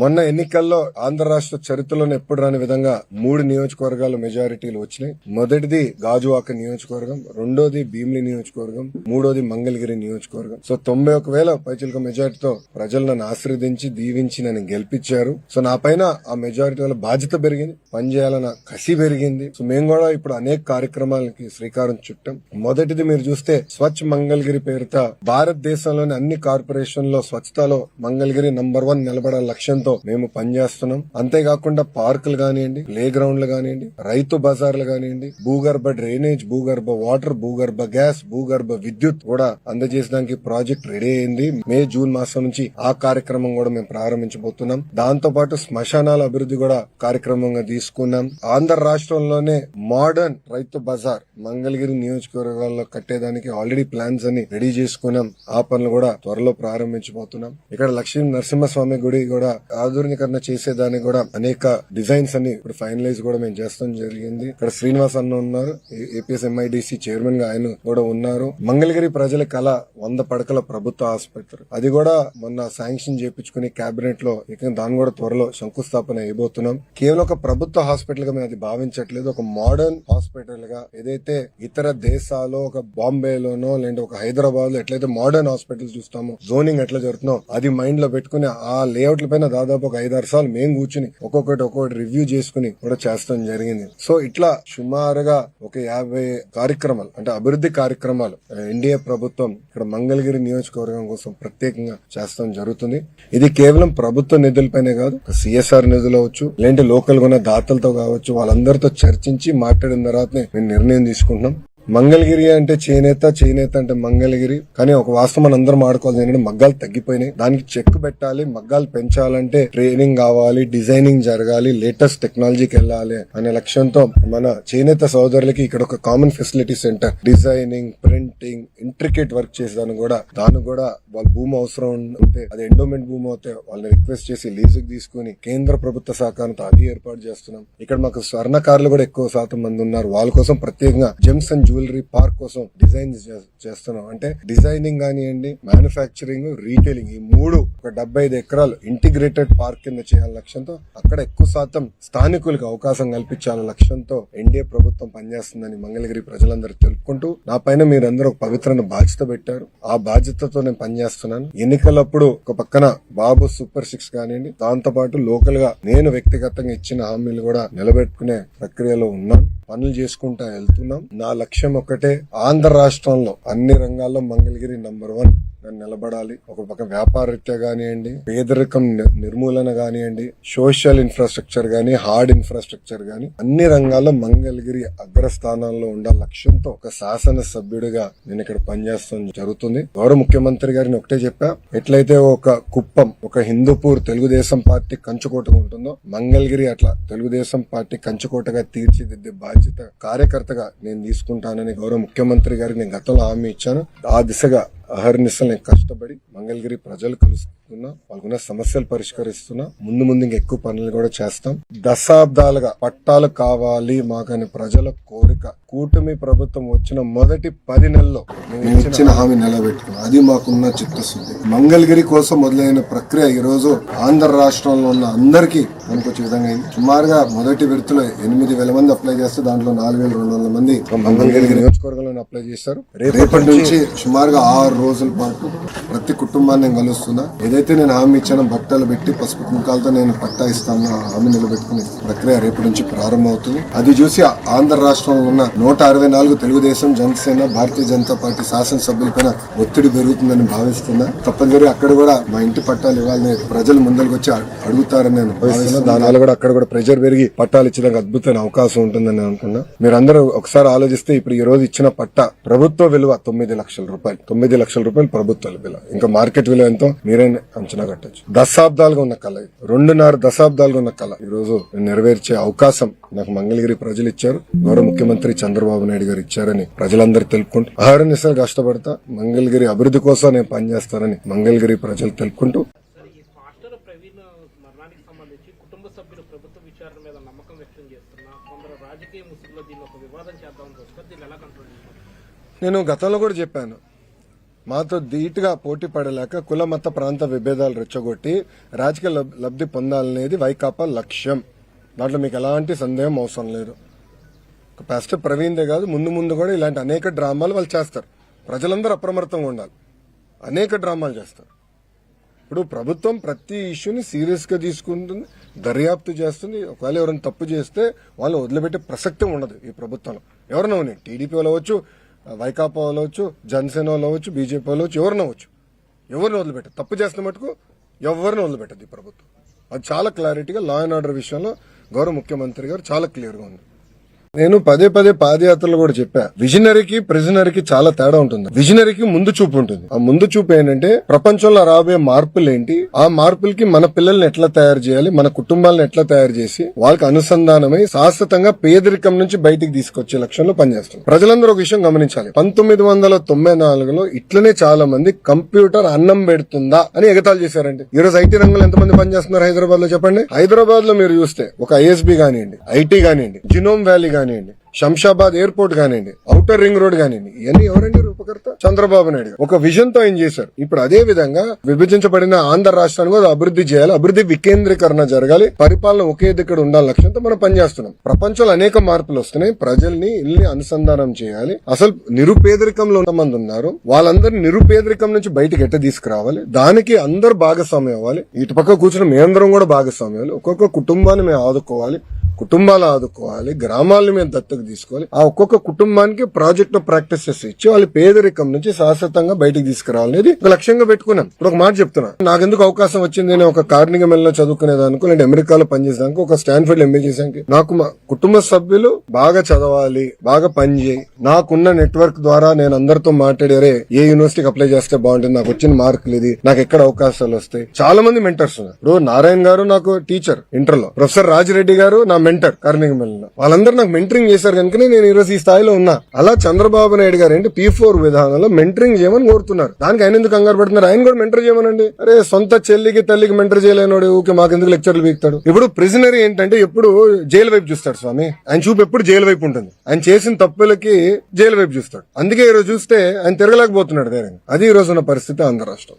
మొన్న ఎన్నికల్లో ఆంధ్ర రాష్ట్ర చరిత్రలోనే ఎప్పుడు రాని విధంగా మూడు నియోజకవర్గాలు మెజారిటీలు వచ్చినాయి. మొదటిది గాజువాక నియోజకవర్గం రెండోది భీమిలి నియోజకవర్గం మూడోది మంగళగిరి నియోజకవర్గం. సో తొంభై ఒక వేల పైచిలక మెజారిటీతో ప్రజలు నన్ను ఆశీర్వదించి దీవించి నన్ను గెలిపించారు. సో నా పైన ఆ మెజారిటీ వల్ల బాధ్యత పెరిగింది పనిచేయాలన్న కసి పెరిగింది. సో మేము కూడా ఇప్పుడు అనేక కార్యక్రమాలకి శ్రీకారం చుట్టాం. మొదటిది మీరు చూస్తే స్వచ్ఛ మంగళగిరి పేరుతో భారతదేశంలోని అన్ని కార్పొరేషన్లో స్వచ్ఛతలో మంగళగిరి నంబర్ వన్ నిలబడాల లక్ష్యంతో మేము పనిచేస్తున్నాం అంతేకాకుండా పార్కులు కానివ్వండి ప్లే గ్రౌండ్లు కానివ్వండి రైతు బజార్లు కానివ్వండి భూగర్భ డ్రైనేజ్ భూగర్భ వాటర్ భూగర్భ గ్యాస్ భూగర్భ విద్యుత్ కూడా అందజేసడానికి ప్రాజెక్ట్ రెడీ అయింది. మే జూన్ మాసం నుంచి ఆ కార్యక్రమం కూడా మేము ప్రారంభించబోతున్నాం. దాంతో పాటు శ్మశానాల అభివృద్ధి కూడా కార్యక్రమంగా తీసుకున్నాం. ఆంధ్ర రాష్ట్రంలోనే మోడర్న్ రైతు బజార్ మంగళగిరి నియోజకవర్గాల్లో కట్టేదానికి ఆల్రెడీ ప్లాన్స్ అన్ని రెడీ చేసుకున్నాం. ఆ పనులు కూడా త్వరలో ప్రారంభించబోతున్నాం. ఇక్కడ లక్ష్మీ నరసింహస్వామి గుడి కూడా ఆధునీకరణ చేసేదానికి కూడా అనేక డిజైన్స్ అన్ని ఇప్పుడు ఫైనలైజ్ కూడా మేము చేస్తాం జరిగింది. ఇక్కడ శ్రీనివాస్ అన్న ఉన్నారు ఏపీఎస్ ఎంఐడిసి చైర్మన్గా ఆయన కూడా ఉన్నారు. మంగళగిరి ప్రజల కళ వంద పడకల ప్రభుత్వ ఆసుపత్రి. అది కూడా మొన్న శాంక్షన్ చేపించుకుని కేబినెట్లో ఇక దాన్ని కూడా త్వరలో శంకుస్థాపన అయిపోతున్నాం. కేవలం ఒక ప్రభుత్వ హాస్పిటల్గా మేము అది భావించట్లేదు. ఒక మోడర్న్ హాస్పిటల్గా ఏదైతే ఇతర దేశాల్లో ఒక బాంబేలోనో లేదంటే ఒక హైదరాబాద్లో ఎట్లయితే మోడర్న్ హాస్పిటల్ చూస్తామో జోనింగ్ ఎట్లా జరుగుతుందో అది మైండ్లో పెట్టుకుని ఆ లేఅవుట్ల పైన దాదాపు ఒక ఐదారు సార్లు మేము కూర్చుని ఒక్కొక్కటి ఒక్కొక్కటి రివ్యూ చేసుకుని కూడా చేస్తాం జరిగింది. సో ఇట్లా సుమారుగా ఒక యాభై కార్యక్రమాలు అంటే అభివృద్ధి కార్యక్రమాలు ఎన్డీఏ ప్రభుత్వం ఇక్కడ మంగళగిరి నియోజకవర్గం కోసం ప్రత్యేకంగా చేస్తాం జరుగుతుంది. ఇది కేవలం ప్రభుత్వ నిధులపైనే కాదు సిఎస్ఆర్ నిధులు అవచ్చు లేదంటే లోకల్ ఉన్న దాతలతో కావచ్చు వాళ్ళందరితో చర్చించి మాట్లాడిన తర్వాతనే మేము నిర్ణయం తీసుకుంటున్నాం. మంగళగిరి అంటే చేనేత చేనేత అంటే మంగళగిరి. కానీ ఒక వాస్తవం మనం అందరం ఆడుకోవాలి ఏంటంటే మగ్గాలు తగ్గిపోయినాయి. దానికి చెక్ పెట్టాలి మగ్గాలు పెంచాలంటే ట్రైనింగ్ కావాలి డిజైనింగ్ జరగాలి లేటెస్ట్ టెక్నాలజీకి వెళ్ళాలి అనే లక్ష్యంతో మన చేనేత సోదరులకి ఇక్కడ ఒక common facility centre designing printing intricate work చేసేదాన్ని కూడా. దాన్ని కూడా వాళ్ళ భూమి అవసరం ఉంటే అది ఎండోమెంట్ భూమి అయితే వాళ్ళని రిక్వెస్ట్ చేసి లీజుకి తీసుకుని కేంద్ర ప్రభుత్వ సహకారంతో అది ఏర్పాటు చేస్తున్నాం. ఇక్కడ మాకు స్వర్ణకారులు కూడా ఎక్కువ శాతం మంది ఉన్నారు. వాళ్ళ కోసం ప్రత్యేకంగా జెమ్స్ అండ్ జ్యువెలరీ పార్క్ కోసం డిజైన్ చేస్తున్నాం. అంటే డిజైనింగ్ కానివ్వండి మ్యానుఫ్యాక్చరింగ్ రీటైలింగ్ ఈ మూడు ఒక డెబ్బై ఐదు ఎకరాలు ఇంటిగ్రేటెడ్ పార్క్ కింద చేయాల లక్ష్యంతో అక్కడ ఎక్కువ శాతం స్థానికులకు అవకాశం కల్పించాల లక్ష్యంతో ఎన్డీఏ ప్రభుత్వం పనిచేస్తుందని మంగళగిరి ప్రజలందరూ తెలుపుకుంటూ నా పైన మీరందరూ ఒక పవిత్రమైన బాధ్యత పెట్టారు. ఆ బాధ్యతతో నేను పనిచేస్తున్నాను. ఎన్నికలప్పుడు ఒక పక్కన బాబు సూపర్ సిక్స్ కానివ్వండి దాంతో పాటు లోకల్గా నేను వ్యక్తిగతంగా ఇచ్చిన హామీలు కూడా నిలబెట్టుకునే ప్రక్రియలో ఉన్నాను. పనులు చేసుకుంటా వెళ్తున్నాం. నా లక్ష్యం ఒకటే. ఆంధ్ర రాష్ట్రంలో అన్ని రంగాల్లో మంగళగిరి నంబర్ వన్ నిలబడాలి. ఒక పక్క వ్యాపారరీత్యా కానివ్వండి పేదరికం నిర్మూలన కానివ్వండి సోషల్ ఇన్ఫ్రాస్ట్రక్చర్ కానీ హార్డ్ ఇన్ఫ్రాస్ట్రక్చర్ కానీ అన్ని రంగాల్లో మంగళగిరి అగ్రస్థానంలో ఉండాల లక్ష్యంతో ఒక శాసన సభ్యుడిగా నేను ఇక్కడ పనిచేస్తాం జరుగుతుంది. గౌరవ ముఖ్యమంత్రి గారిని ఒకటే చెప్పా ఎట్లయితే ఒక కుప్పం ఒక హిందూపూర్ తెలుగుదేశం పార్టీ కంచుకోటగా ఉంటుందో మంగళగిరి అట్లా తెలుగుదేశం పార్టీ కంచుకోటగా తీర్చిదిద్దే బాధ్యత కార్యకర్తగా నేను తీసుకుంటానని గౌరవ ముఖ్యమంత్రి గారికి నేను గతంలో హామీ ఇచ్చాను. ఆ దిశగా అహర్నిశలు నేను కష్టపడి మంగళగిరి ప్రజలు కలుస్తున్నా వాళ్ళకున్న సమస్యలు పరిష్కరిస్తున్నా ముందు ముందు ఇంకా ఎక్కువ పనులు కూడా చేస్తాం. దశాబ్దాలుగా పట్టాలు కావాలి మాకని ప్రజల కోరిక. కూటమి ప్రభుత్వం వచ్చిన మొదటి పది నెలల్లో మేము ఇచ్చిన హామీ నిలబెట్టుకున్నాం. అది మాకున్న చిత్తశుద్ధి. మంగళగిరి కోసం మొదలైన ప్రక్రియ ఈ రోజు ఆంధ్ర రాష్ట్రంలో ఉన్న అందరికీ పనికొచ్చే విధంగా అయింది. సుమారుగా మొదటి విడతలో ఎనిమిది వేల మంది అప్లై చేస్తే దాంట్లో నాలుగు వేల రెండు వందల మంది మంగళగిరి నియోజకవర్గంలో అప్లై చేశారు. రేపటి నుంచి సుమారుగా ఆరు రోజుల పాటు ప్రతి కుటుంబాన్ని నేను కలుస్తున్నా. ఏదైతే నేను హామీ ఇచ్చానో బట్టలు పెట్టి పసుపు కుంకాలతో నేను పట్టా ఇస్తాను హామీ నిలబెట్టుకునే ప్రక్రియ రేపటి నుంచి ప్రారంభమవుతుంది. అది చూసి ఆంధ్ర రాష్ట్రంలో ఉన్న నూట అరవై నాలుగు తెలుగుదేశం జనసేన భారతీయ జనతా పార్టీ శాసనసభ్యులపైన ఒత్తిడి పెరుగుతుందని భావిస్తున్నా. తప్పనిసరి అక్కడ కూడా మా ఇంటి పట్టాలు ఇవ్వాలని ప్రజలు ముందరికి వచ్చి అడు- అడుగుతారని నేను దానివల్ల కూడా అక్కడ కూడా ప్రెజర్ పెరిగి పట్టాలు ఇచ్చడానికి అద్భుతమైన అవకాశం ఉంటుందని నేను అనుకున్నా. మీరందరూ ఒకసారి ఆలోచిస్తే ఇప్పుడు ఈ రోజు ఇచ్చిన పట్ట ప్రభుత్వ విలువ తొమ్మిది లక్షల రూపాయలు. తొమ్మిది లక్షల రూపాయలు ప్రభుత్వ విలువ ఇంకా మార్కెట్ విలువ ఎంతో మీరే అంచనా కట్టొచ్చు. దశాబ్దాలుగా ఉన్న కళ రెండున్నర దశాబ్దాలుగా ఉన్న కళ. ఈ రోజు నెరవేర్చే అవకాశం నాకు మంగళగిరి ప్రజలు ఇచ్చారు. గౌరవ ముఖ్యమంత్రి చంద్రబాబు నాయుడు గారు ఇచ్చారని ప్రజలందరూ తెలుపుకుంటూ ఆహారనిసలు కష్టపడతా మంగళగిరి అభివృద్ధి కోసం నేను పనిచేస్తానని మంగళగిరి ప్రజలు తెలుపుకుంటూ. విచారణ మీద నమ్మకం వ్యక్తం చేస్తున్నా కొందరు రాజకీయ ముసుగులో దీన్ని ఒక వివాదం చేద్దామని దీన్ని ఎలా కంట్రోల్ నేను గతంలో కూడా చెప్పాను. మాతో ధీటుగా పోటీ పడలేక కుల మత ప్రాంత విభేదాలు రెచ్చగొట్టి రాజకీయ లబ్ధి పొందాలనేది వైకాపా లక్ష్యం. దాంట్లో మీకు ఎలాంటి సందేహం అవసరం లేదు. పాస్టర్ ప్రవీణ్దే కాదు ముందు ముందు కూడా ఇలాంటి అనేక డ్రామాలు వాళ్ళు చేస్తారు. ప్రజలందరూ అప్రమత్తంగా ఉండాలి. అనేక డ్రామాలు చేస్తారు. ఇప్పుడు ప్రభుత్వం ప్రతి ఇష్యూని సీరియస్గా తీసుకుంటుంది దర్యాప్తు చేస్తుంది. ఒకవేళ ఎవరైనా తప్పు చేస్తే వాళ్ళు వదిలిపెట్టే ప్రసక్తి ఉండదు ఈ ప్రభుత్వంలో. ఎవరైనా ఉన్నాయి టీడీపీ వాళ్ళు అవ్వచ్చు వైకాపా వాళ్ళు అవ్వచ్చు జనసేన వాళ్ళు అవ్వచ్చు బీజేపీ వాళ్ళు అవ్వచ్చు ఎవరిని ఎవరిని వదిలిపెట్టదు తప్పు చేస్తున్న మటుకు ఎవరిని వదిలిపెట్టదు ఈ ప్రభుత్వం. అది చాలా క్లారిటీగా లా అండ్ ఆర్డర్ విషయంలో గౌరవ ముఖ్యమంత్రి గారు చాలా క్లియర్గా ఉంది. నేను పదే పదే పాదయాత్రలు కూడా చెప్పా. విజనరీకి ప్రిజనరీకి చాలా తేడా ఉంటుంది. విజనరీకి ముందు చూపు ఉంటుంది. ఆ ముందు చూపు ఏంటంటే ప్రపంచంలో రాబోయే మార్పులు ఏంటి ఆ మార్పులకి మన పిల్లల్ని ఎట్లా తయారు చేయాలి? మన కుటుంబాలను ఎట్లా తయారు చేసి వాళ్ళకి అనుసంధానమై శాశ్వతంగా పేదరికం నుంచి బయటికి తీసుకొచ్చే లక్ష్యంలో పనిచేస్తుంది ప్రజలందరూ ఒక విషయం గమనించాలి. పంతొమ్మిది వందల తొంభై నాలుగులో ఇట్లనే చాలా మంది కంప్యూటర్ అన్నం పెడుతుందా అని ఎగతాలు చేశారండి. ఈ రోజు ఐటీ రంగంలో ఎంతమంది పనిచేస్తున్నారు హైదరాబాద్లో చెప్పండి? హైదరాబాద్లో మీరు చూస్తే ఒక ఐఎస్బి కానివ్వండి ఐటీ కానివ్వండి జినోమ్ వ్యాలీ కానివ్వండి శంషాబాద్ ఎయిర్పోర్ట్ కానివ్వండి ఔటర్ రింగ్ రోడ్ కానివ్వండి ఇవన్నీ ఎవరండి రూపకర్త? చంద్రబాబు నాయుడు ఒక విజన్తో ఏం చేశారు? ఇప్పుడు అదే విధంగా విభజించబడిన ఆంధ్ర రాష్ట్రాన్ని కూడా అభివృద్ధి చేయాలి అభివృద్ధి వికేంద్రీకరణ జరగాలి పరిపాలన ఒకే దగ్గర ఉండాలి లక్ష్యంతో మనం పనిచేస్తున్నాం. ప్రపంచంలో అనేక మార్పులు వస్తున్నాయి ప్రజల్ని ఇల్ని అనుసంధానం చేయాలి. అసలు నిరుపేదరికంలో ఉన్న మంది ఉన్నారు? వాళ్ళందరినీ నిరుపేదరికం నుంచి బయటకు ఎట్ట తీసుకురావాలి? దానికి అందరు భాగస్వామ్యం అవ్వాలి. ఇటు పక్క కూర్చుని మేమందరం కూడా భాగస్వామ్యం అవ్వాలి. ఒక్కొక్క కుటుంబాన్ని మేము ఆదుకోవాలి. కుటుంబాలు ఆదుకోవాలి గ్రామాలను మేము దత్తకు తీసుకోవాలి. ఆ ఒక్కొక్క కుటుంబానికి ప్రాజెక్ట్ ప్రాక్టీసెస్ ఇచ్చి వాళ్ళ పేదరికం నుంచి శాశ్వతంగా బయటకు తీసుకురావాలనేది ఒక లక్ష్యంగా పెట్టుకున్నాం ఇప్పుడు ఒక మాట చెప్తున్నా. నాకెందుకు అవకాశం వచ్చింది? నేను ఒక కార్నిగ మెల్లో చదువుకునేదానికి నేను అమెరికాలో పనిచేసేదానికి ఒక స్టాన్ఫర్డ్ ఎంఏ చేసానికి నాకు మా కుటుంబ సభ్యులు బాగా చదవాలి బాగా పనిచేయి నాకున్న నెట్వర్క్ ద్వారా నేను అందరితో మాట్లాడారే ఏ యూనివర్సిటీకి అప్లై చేస్తే బాగుంటుంది? నాకు వచ్చిన మార్కులు ఇది. నాకు ఎక్కడ అవకాశాలు వస్తాయి? చాలా మంది మెంటర్స్ ఉన్నారు. నారాయణ గారు నాకు టీచర్ ఇంటర్లో ప్రొఫెసర్ రాజిరెడ్డి గారు నా మెంటర్ కార్మిక మెల్లో వాళ్ళందరూ నాకు మెంటరింగ్ చేశారు కనుకనే నేను ఈరోజు ఈ స్థాయిలో ఉన్నా. అలా చంద్రబాబు నాయుడు గారు ఏంటి పీ ఫోర్ విధానంలో మెంటరింగ్ చేయమని కోరుతున్నారు. దానికి ఆయన ఎందుకు కంగారు పడుతున్నారు? ఆయన కూడా మెంటర్ చేయమనండి. అరే సొంత చెల్లికి తల్లికి మెంటర్ చేయలేనోడు ఊకే మాకెందుకు లెక్చర్లు వీక్తాడు ఇప్పుడు ప్రిజనరీ ఏంటంటే ఎప్పుడు జైలు వైపు చూస్తాడు స్వామి. ఆయన చూపు ఎప్పుడు జైలు వైపు ఉంటుంది. ఆయన చేసిన తప్పులకి జైలు వైపు చూస్తాడు. అందుకే ఈరోజు చూస్తే ఆయన తిరగలేకపోతున్నాడు ధైర్యంగా. అది ఈ రోజు ఉన్న పరిస్థితి ఆంధ్ర రాష్ట్రం